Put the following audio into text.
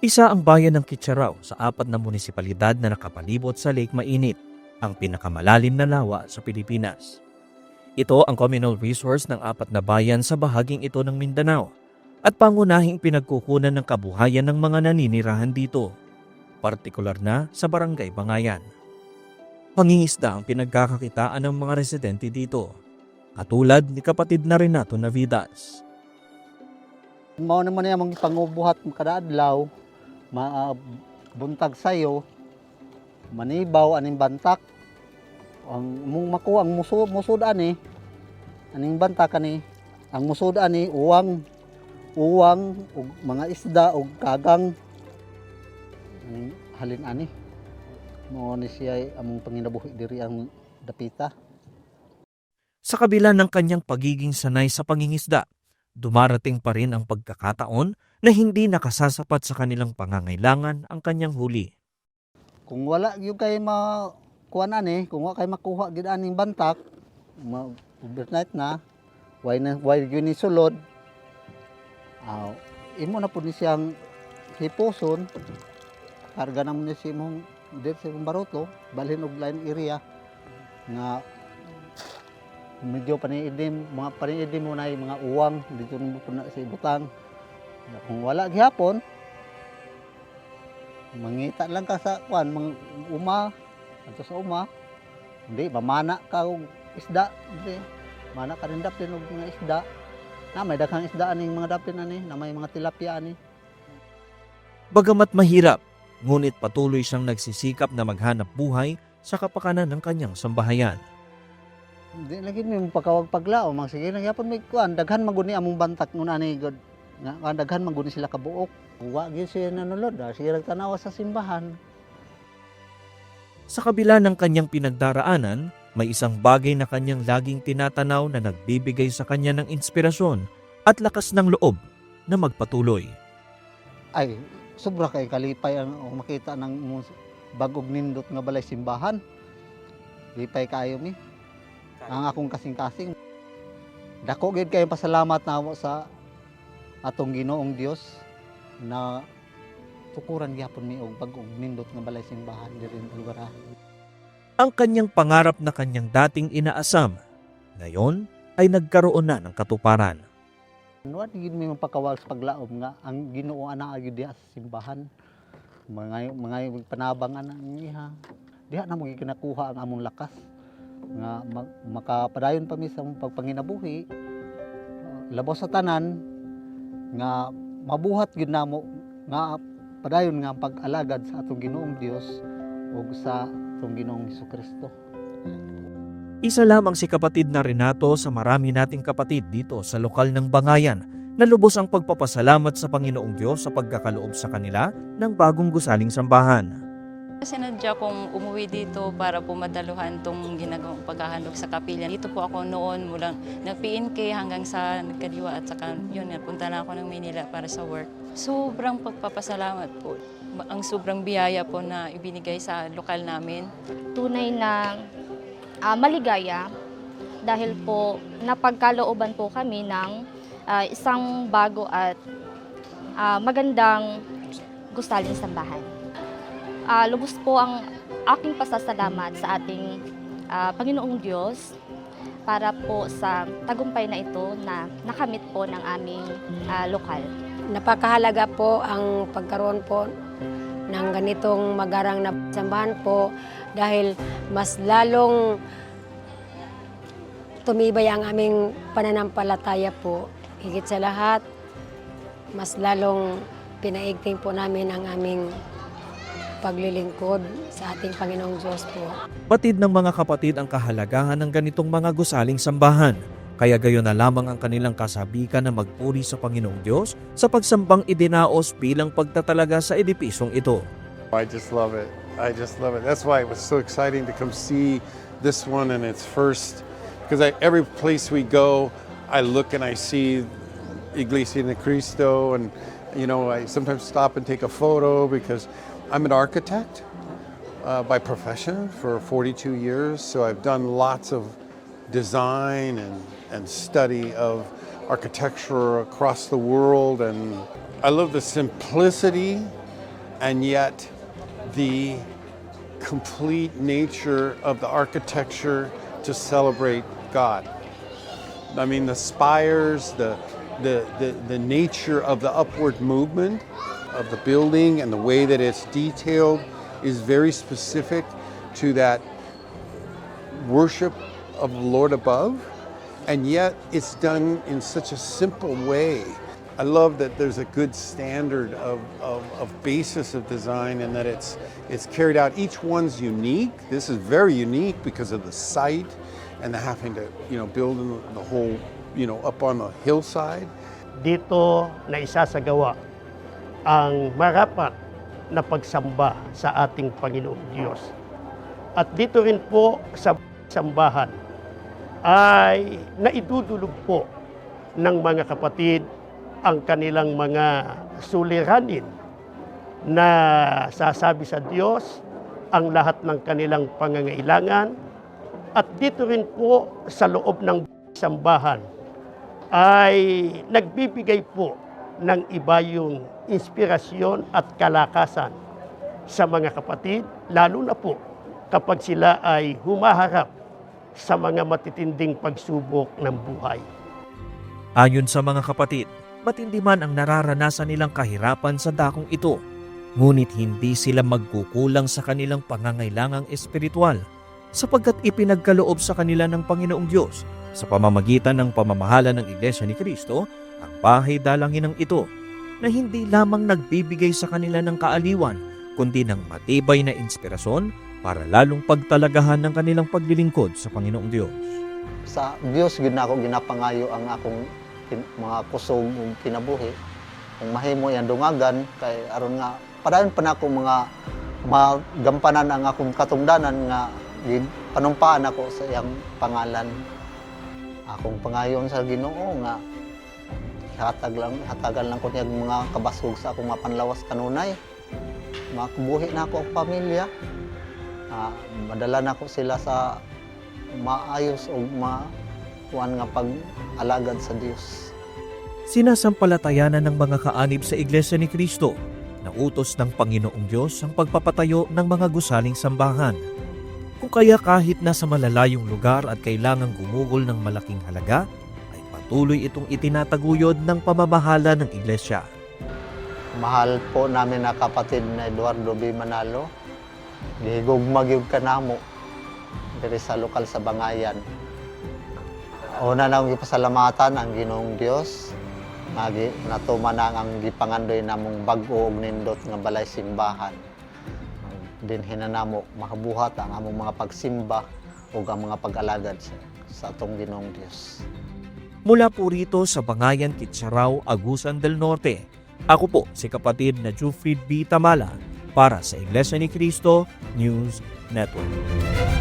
Isa ang bayan ng Kitcharaw sa apat na munisipalidad na nakapalibot sa Lake Mainit, ang pinakamalalim na lawa sa Pilipinas. Ito ang communal resource ng apat na bayan sa bahaging ito ng Mindanao at pangunahing pinagkukunan ng kabuhayan ng mga naninirahan dito, partikular na sa Barangay Bangayan. Pangingisda ang pinagkakakitaan ng mga residente dito, katulad ni kapatid na Renato Navidas. Mao naman niya mga pangubuhat kada adlaw, ma buntag sayo, manibaw aning bantak. Ang mong makuha ang musud musud ani aning bantak ani ang musud ani uwang uwang ug mga isda ug kagang aning halin ani mao ni siya among panginabuhi diri ang dapita. Sa kabila ng kanyang pagiging sanay sa pangingisda, dumarating pa rin ang pagkakataon na hindi nakasasapat sa kanilang pangangailangan ang kanyang huli. kung wala yung kay ma kuan ani kung wala kay makuha gid aning bantak ma overnight na why na why yun ni sulod aw imo na pud ni siyang hipuson karga na mo ni si mong dir sa imong baroto balhin og line area nga medyo paniidim mga paniidim mo na mga uwang dito mo po na sa ibutang kung wala gihapon mangita lang ka sa kuan mga uma ato sa uma hindi mamana ka og isda hindi. Mana ka rin dapin og mga isda. Na may daghang isda aning mga dapin ani na may mga tilapia ani. Bagamat mahirap, ngunit patuloy siyang nagsisikap na maghanap buhay sa kapakanan ng kanyang sambahayan. hindi lagi mi pagkawag paglao mga sige lang yapon may kuan daghan maguni among bantak nun ani god nga kuan, daghan maguni sila kabuok wa gyud siya nanulod ah. sige tanawa sa simbahan Sa kabila ng kanyang pinagdaraanan, may isang bagay na kanyang laging tinatanaw na nagbibigay sa kanya ng inspirasyon at lakas ng loob na magpatuloy. ay sobra kay kalipay ang ang makita ng bagog nindot nga balay simbahan lipay kayo mi ang akong kasing-kasing dako gid kayo pasalamat namo sa atong Ginoong Dios na tukuran gyapon mi og bagog nindot nga balay simbahan diri sa lugar ah. Ang kanyang pangarap na kanyang dating inaasam, ngayon ay nagkaroon na ng katuparan. Ano gid mi mapakawal sa paglaom nga ang Ginoo ana gyud diha sa simbahan mga mga panabang ana niya diha na mo gyud kinakuha ang among lakas nga makapadayon pa mi sa pagpanginabuhi uh, labaw sa tanan nga mabuhat gyud namo nga padayon nga pag-alagad sa atong Ginoong Dios ug sa atong Ginoong Kristo. Isa lamang si kapatid na Renato sa marami nating kapatid dito sa lokal ng Bangayan na lubos ang pagpapasalamat sa Panginoong Diyos sa pagkakaloob sa kanila ng bagong gusaling sambahan. Sinadya kong umuwi dito para po madaluhan itong ginagawang paghahandog sa kapilya. Dito po ako noon mula nag-PNK hanggang sa nagkadiwa at saka yun, napunta na ako ng Manila para sa work. Sobrang pagpapasalamat po. Ang sobrang biyaya po na ibinigay sa lokal namin. tunay na ah, maligaya dahil po napagkalooban po kami ng ah, isang bago at ah, magandang gusaling sambahan. Ah, lubos po ang aking pasasalamat sa ating ah, Panginoong Diyos para po sa tagumpay na ito na nakamit po ng aming ah, lokal. Napakahalaga po ang pagkaroon po ng ganitong magarang na sambahan po dahil mas lalong tumibay ang aming pananampalataya po. Higit sa lahat, mas lalong pinaigting po namin ang aming paglilingkod sa ating Panginoong Diyos po. Batid ng mga kapatid ang kahalagahan ng ganitong mga gusaling sambahan. Kaya gayon na lamang ang kanilang kasabikan na magpuri sa Panginoong Diyos sa pagsambang idinaos bilang pagtatalaga sa edipisyong ito. I just love it. I just love it. That's why it was so exciting to come see this one in its first. Because I, every place we go, I look and I see Iglesia de Cristo, and you know, I sometimes stop and take a photo because I'm an architect uh, by profession for 42 years. So I've done lots of design and, and study of architecture across the world, and I love the simplicity and yet the complete nature of the architecture to celebrate God. I mean, the spires, the, the, the, the nature of the upward movement of the building and the way that it's detailed is very specific to that worship of the Lord above. And yet it's done in such a simple way. I love that there's a good standard of, of, of basis of design and that it's, it's carried out. Each one's unique. This is very unique because of the site and the having to, you know, build the whole, you know, up on the hillside. dito na isasagawa ang marapat na pagsamba sa ating Panginoong Diyos. At dito rin po sa sambahan ay naidudulog po ng mga kapatid ang kanilang mga suliranin na sasabi sa Diyos ang lahat ng kanilang pangangailangan at dito rin po sa loob ng sambahan ay nagbibigay po ng iba yung inspirasyon at kalakasan sa mga kapatid, lalo na po kapag sila ay humaharap sa mga matitinding pagsubok ng buhay. Ayon sa mga kapatid, matindi man ang nararanasan nilang kahirapan sa dakong ito, ngunit hindi sila magkukulang sa kanilang pangangailangang espiritual sapagkat ipinagkaloob sa kanila ng Panginoong Diyos sa pamamagitan ng pamamahala ng Iglesia ni Kristo ang bahay dalanginang ito na hindi lamang nagbibigay sa kanila ng kaaliwan kundi ng matibay na inspirasyon para lalong pagtalagahan ng kanilang paglilingkod sa Panginoong Diyos. Sa Dios gid na ako ginapangayo ang akong mga kusog ug kinabuhi. Kung mahimo yan dungagan kay aron nga padayon pa na ako mga magampanan ang akong katungdanan nga panumpaan ako sa iyang pangalan. Akong pangayon sa Ginoo nga hatag lang hatagan lang ko niya mga kabasog sa akong mapanlawas kanunay. Makabuhi na ako ang pamilya. Ah, madala na ko sila sa maayos o ma kuan nga pag-alagad sa Dios. Sinasampalatayanan ng mga kaanib sa Iglesia ni Kristo na utos ng Panginoong Diyos ang pagpapatayo ng mga gusaling sambahan. Kung kaya kahit nasa malalayong lugar at kailangang gumugol ng malaking halaga, patuloy itong itinataguyod ng pamamahala ng Iglesia. Mahal po namin na kapatid na Eduardo B. Manalo. Gihigugmag yung kanamo diri sa lokal sa Bangayan. Una na gipasalamatan ang Ginoong Dios nga natuman na ang gipangandoy namong bag-o nindot nga balay simbahan. Din hinanamo makabuhat ang among mga pagsimba ug ang mga pag-alagad sa, sa atong Ginoong Dios. Mula po rito sa Bangayan, Kitsaraw, Agusan del Norte, ako po si kapatid na Jufrid B. Tamala para sa Iglesia ni Cristo News Network.